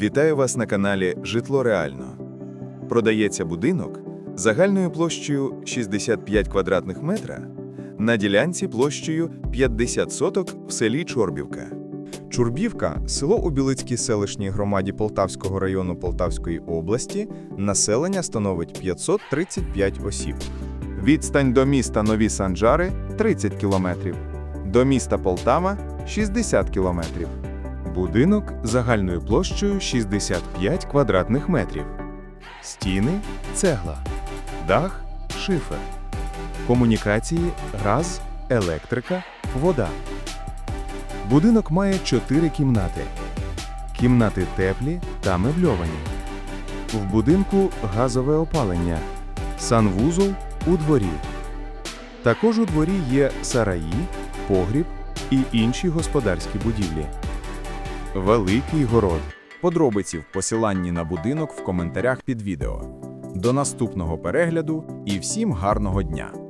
Вітаю вас на каналі Житло Реально. Продається будинок загальною площею 65 квадратних метра на ділянці площею 50 соток в селі Чорбівка. Чурбівка село у Білицькій селищній громаді Полтавського району Полтавської області. Населення становить 535 осіб. Відстань до міста Нові Санджари 30 кілометрів. До міста Полтава 60 кілометрів. Будинок загальною площею 65 квадратних метрів. Стіни цегла. Дах шифер. Комунікації газ, електрика, вода. Будинок має чотири кімнати. Кімнати теплі та мебльовані. В будинку газове опалення, санвузол у дворі. Також у дворі є сараї, погріб і інші господарські будівлі. Великий город. Подробиці в посиланні на будинок в коментарях під відео. До наступного перегляду і всім гарного дня!